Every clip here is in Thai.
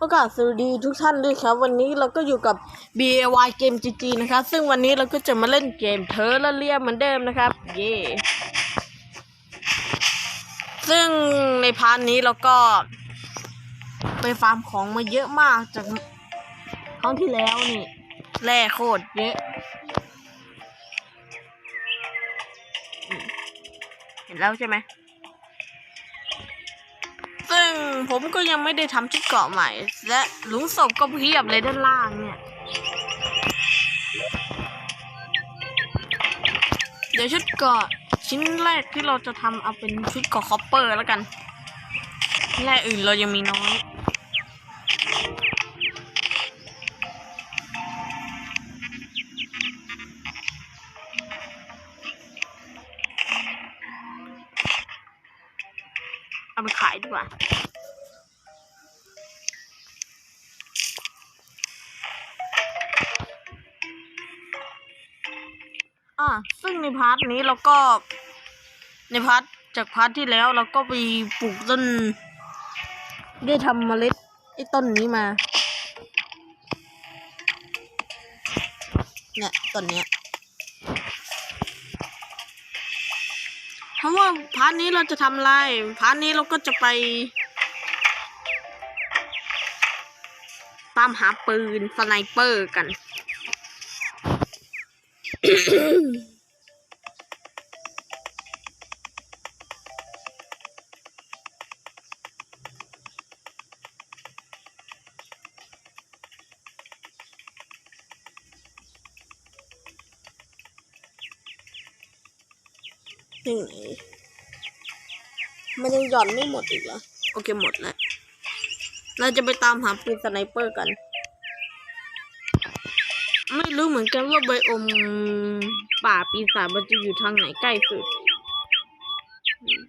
ประกาศสวัสดีทุกท่านด้วยครับ วันนี้เราก็อยู่กับ BAY เกม GG นะครับ ซึ่งวันนี้เราก็จะมาเล่นเกมเธอและเรียมเหมือนเดิมนะครับ เย่ซึ่งในพาร์ทนี้เราก็ไปฟาร์มของมาเยอะมากจากครั้งที่แล้วนี่แร่โคตรเยอะเห็นแล้วใช่ไหม ซึ่งผมก็ยังไม่ได้ทำชุดเกาะใหม่ และหลุมศพก็เพียบเลยด้านล่างเนี่ย เดี๋ยวชุดเกาะชิ้นแรกที่เราจะทำเอาเป็นชุดเกาะคอปเปอร์แล้วกัน แร่อื่นเรายังมีน้อย ดีกว่าอ่าซึ่งในพาร์ทนี้เราก็ในพาร์ทจากพาร์ทที่แล้วเราก็ไปปลูกต้น ได้ทำเมล็ดไอ้ต้นนี้มา เนี่ยต้นเนี้ย เพ ราะว่าพาร์ทนี้เราจะทำอะไรพาร์ทนี้เราก็จะไป ตามหาปืนสไนเปอร์กัน ยังไงมันยัง หย่อนไม่หมดอีกเหรอ โอเคหมดแล้ว เราจะไปตามหาปืนสไนเปอร์กัน ไม่รู้เหมือนกันว่าไบอมป่าปีศาจมันจะอยู่ทางไหนใกล้สุดอืม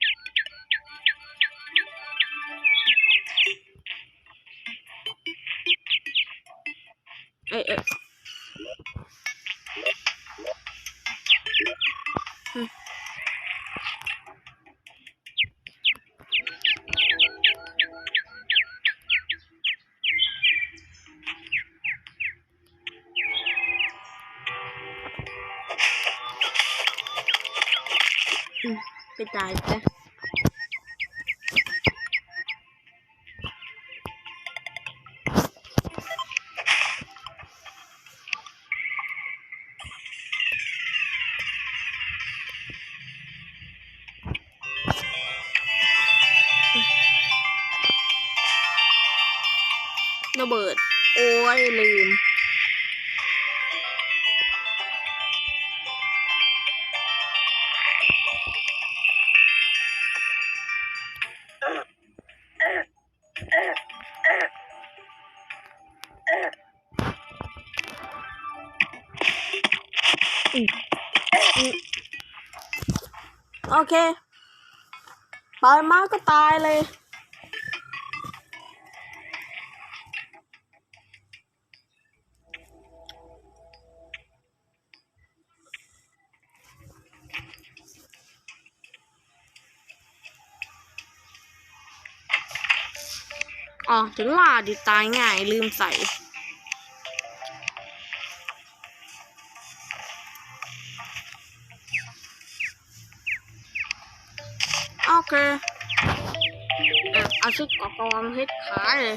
เอ้ย ไตายมาก็ตายเลย อ๋อถึงว่าดิตายง่ายลืมใส่ ซื้อกกองเฮ็ดขายเลย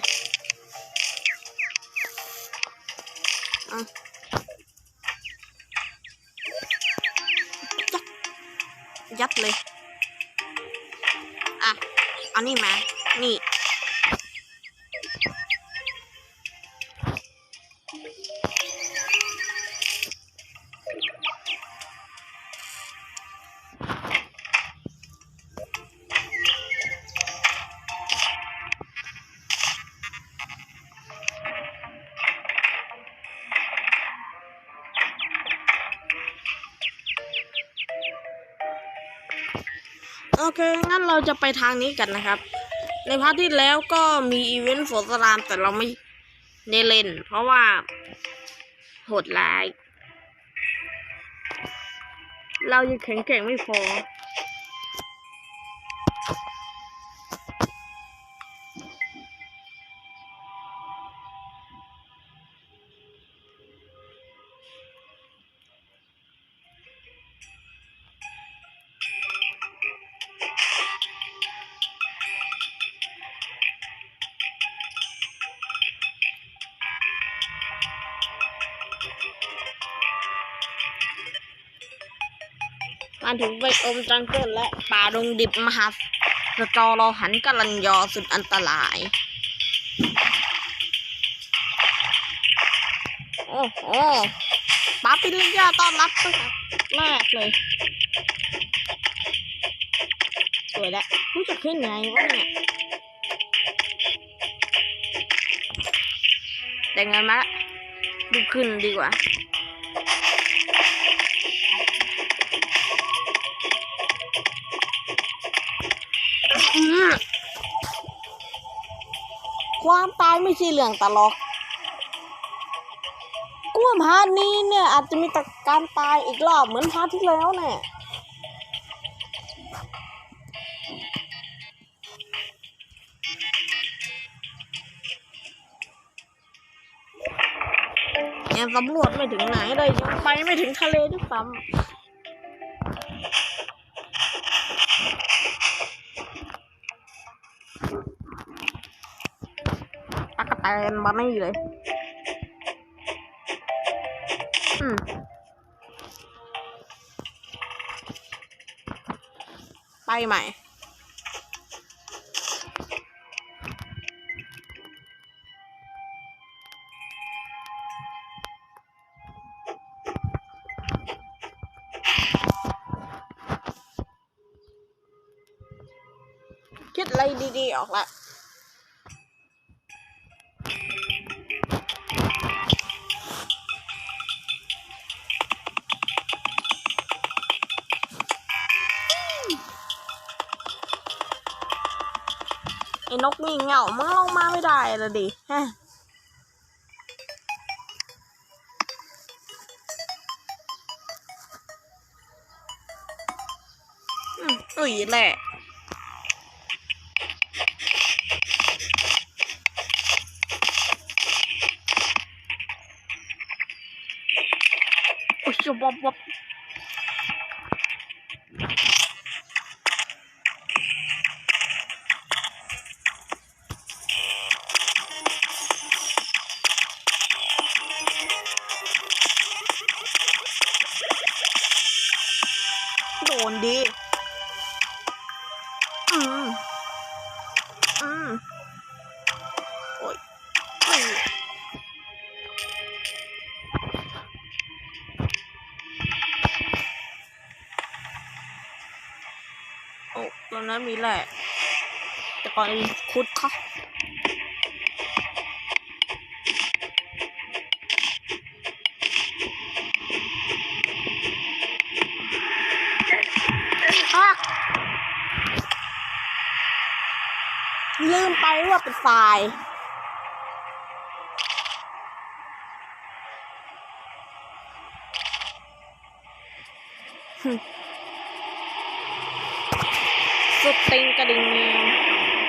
จะไปทางนี้กันนะครับ ในพาร์ทที่แล้วก็มีอีเวนต์ฝนสลามแต่เราไม่ได้เล่น เพราะว่าโหดร้าย เรายังแข็งแกร่งไม่พออ มาถึงไบโอมจังเกิลและป่าดงดิบมหาสจอรอหันกัลันยอสุดอันตราย โอ้โหป้าปิริยาต้อนรับตั้งแต่แรกเลย สวยแล้วรู้จักขึ้นไงวะเนี่ยแต่งงานมาละดูขึ้นดีกว่า ความตายไม่ใช่เรื่องตลกกลัวพาร์ทนี้เนี่ยอาจจะมีแต่การตายอีกรอบเหมือนพาร์ทที่แล้วเนี่ยยังสำรวจไม่ถึงไหนเลยยังไปไม่ถึงทะเลด้วยซ้ำ นมานี่เลย อืมไปใหม่คิดอะไรดีๆ ออกละ ไอ้นกนี่เหงามึงลงมาไม่ได้ละดิฮะอืมอุ้ยแหละโอ้ยจะวับวับ นดี อืม อืม โอ้ยอืมโอ้ตรงนั้นมีแหละ แต่ก่อนคุดค่ะ มไปว่าเป็นไฟล์สุดติงกระดิ่ง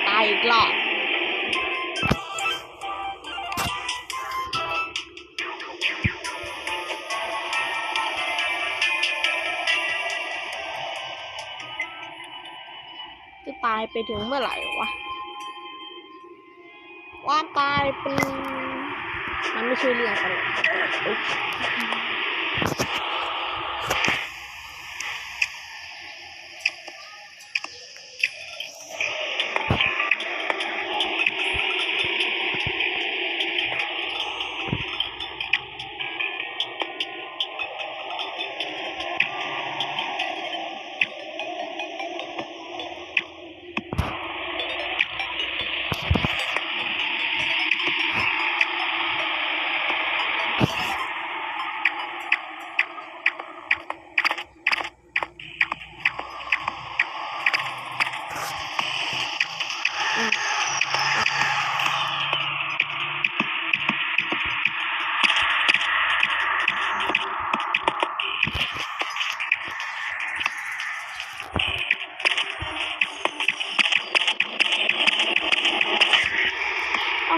ตายอีกรอบจะตายไปถึงเมื่อไหร่วะ ว่าตา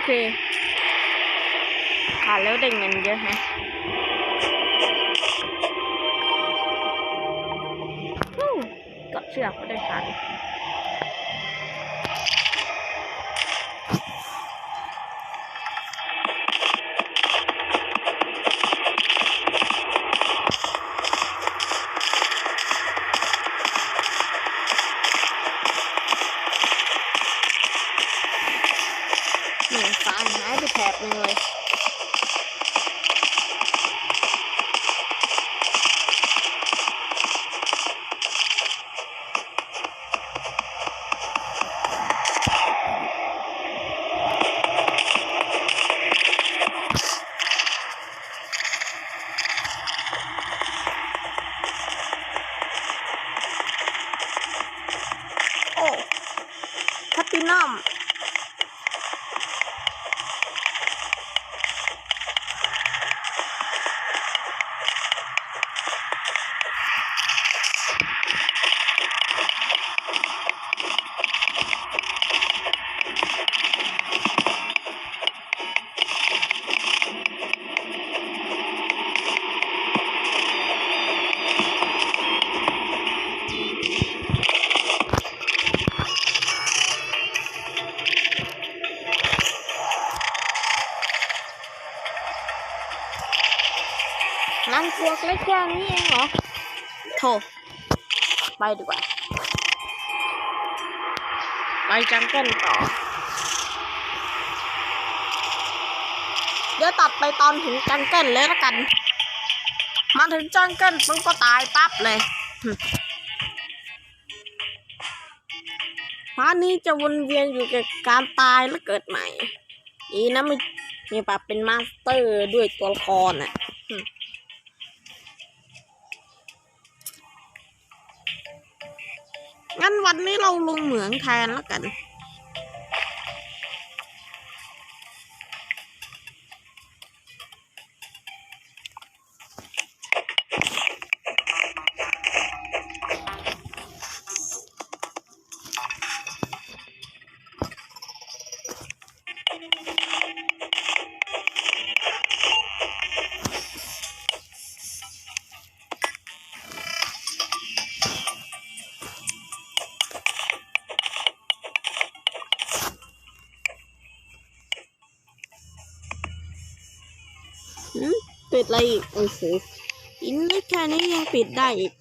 คืองตลกโอ๊ยโอเคผ่านแล้วได้เงินเยอะฮะฮู้เก็เชือกก็ได้ผ่าน นั่งพวกเล็กแค่นี้เองเหรอโถไปดีกว่า ไปจังเกิลต่อ เดี๋ยวตัดไปตอนถึงจังเกิลเลยละกัน มาถึงจังเกิลปุ๊บก็ตายปั๊บเลยหึพาร์ทนี้จะวนเวียนอยู่กับการตายและเกิดใหม่ อีนะไม่มีปรับเป็นมาสเตอร์ด้วยตัวละครอะ งั้นวันนี้เราลงเหมืองแทนแล้วกัน ปิดอะไรอีกโอ้โหอินเล็กแค่นี้ยังปิดได้อีก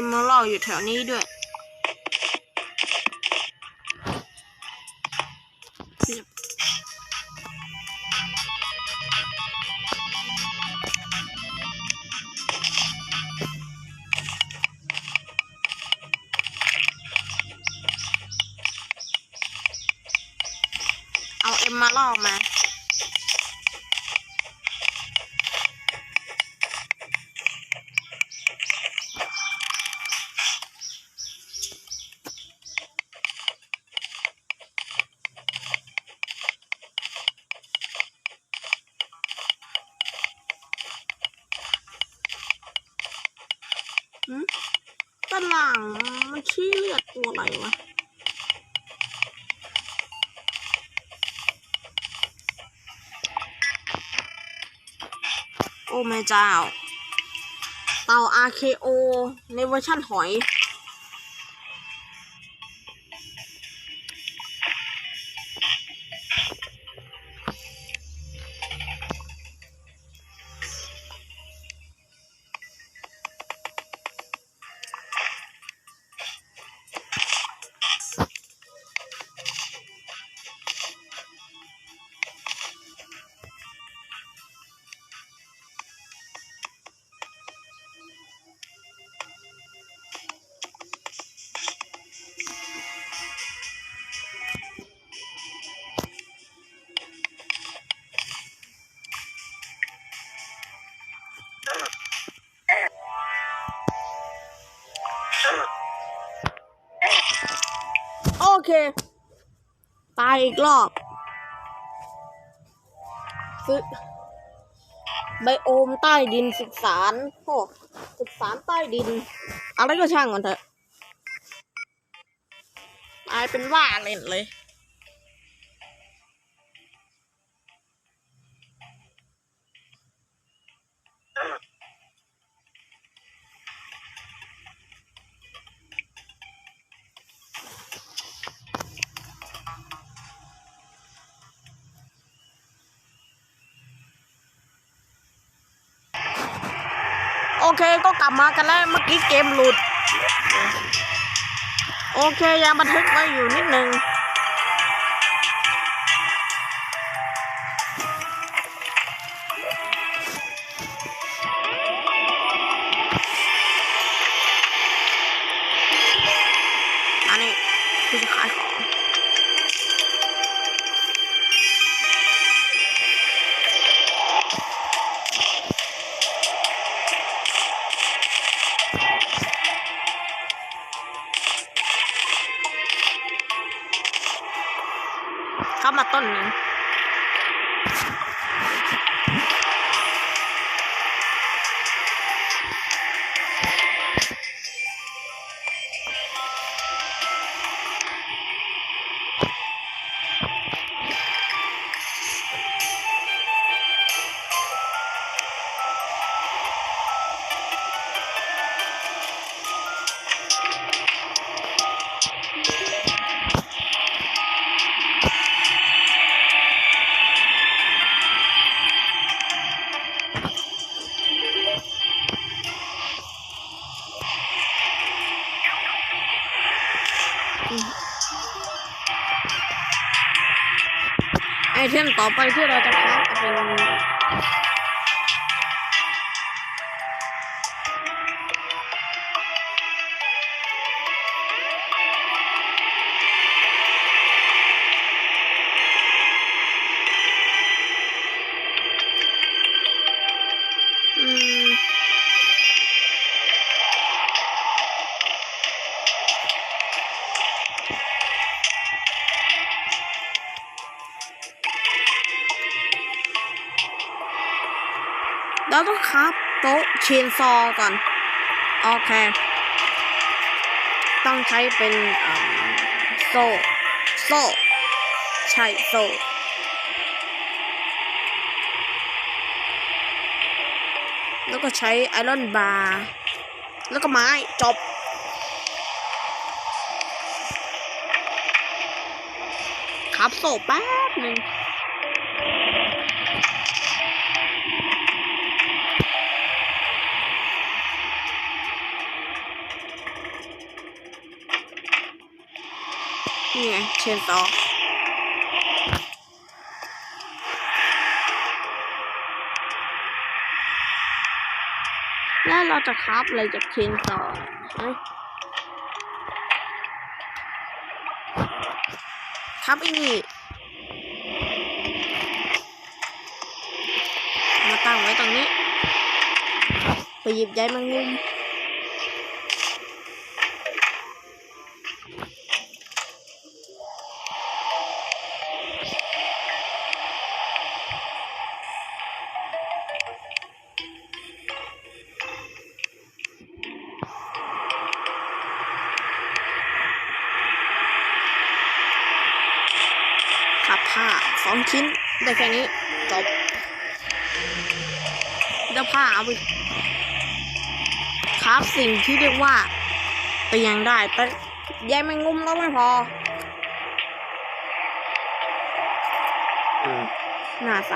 มีเอมเม โอ้แม่เจ้า เต่า RKO ในเวอร์ชั่นหอย เค ตายอีกรอบฝึกไบโอมใต้ดินศึกษารโอ้ศึกษารใต้ดิน อะไรก็ช่างมันเถอะตายเป็นว่าเล่นเลย เคก็กลับมากันแล้วเมื่อกี้เกมหลุด โอเคยังบันทึกไว้อยู่นิดนึง มาต้นนึง เทมต่อไปที่เราจะพักเป็น เราต้องครับโต๊ะเชนซอก่อน โอเค ต้องใช้เป็นโซ่โซ่ใช่โซ่แล้วก็ใช้ไอรอนบาร์แล้วก็ไม้จบครับโซ่แป๊บหนึ่ง เชนซอแล้วเราจะคราฟอะไรจากเชนซอฮะครับอ้นี่มาตั้งไว้ตรงนี้ ไปหยิบใยแมงมุม ขับผ้าสองชิ้นได้แค่นี้จบเดี๋ยวผ้าเอาไปคราฟสิ่งที่เรียกว่าเตียงได้แต่ใยแมงมุมเราไม่พออืมน่าเศ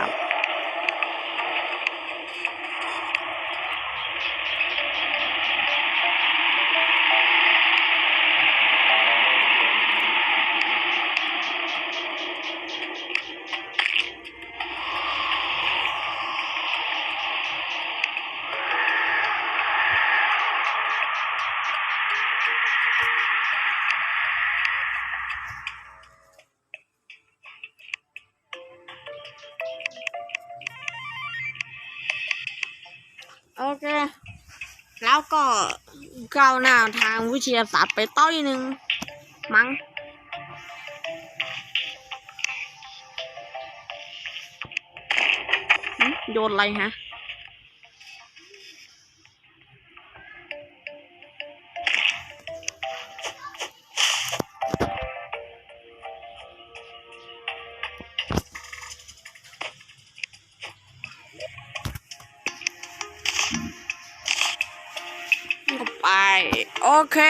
โอเค แล้วก็ก้าวหน้าทางวิทยาศาสตร์ไปต่อยหนึ่งมั้งโยนอะไรฮะ เค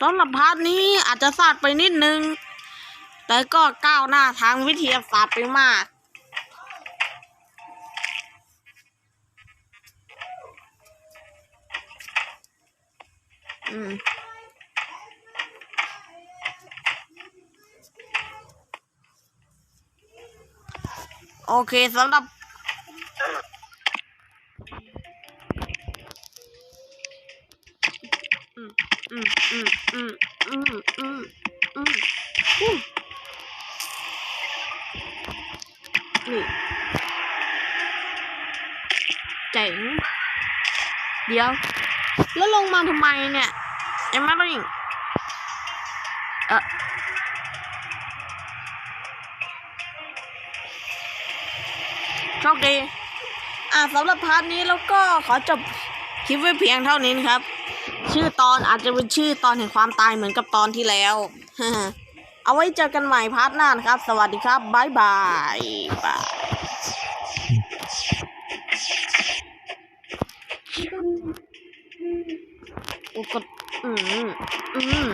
สำหรับพาร์ทนี้อาจจะสาดไปนิดนึง แต่ก็ก้าวหน้าทางวิทยาศาสตร์ไปมาก อืม โอเคสำหรับอืมอืมอืมอืมอืมอืมนี่เจ๋งเดี๋ยว แล้วลงมาทำไมเนี่ยยังไม่ได้เออ โชคดี อ่าสำหรับพาร์ทนี้แล้วก็ขอจบคลิปไว้เพียงเท่านี้นะครับ ชื่อตอนอาจจะเป็นชื่อตอนแห่งความตายเหมือนกับตอนที่แล้วเอาไว้เจอกันใหม่พาร์ทหน้านะครับ สวัสดีครับบ๊ายบายบายโอ้ก็อืมอืม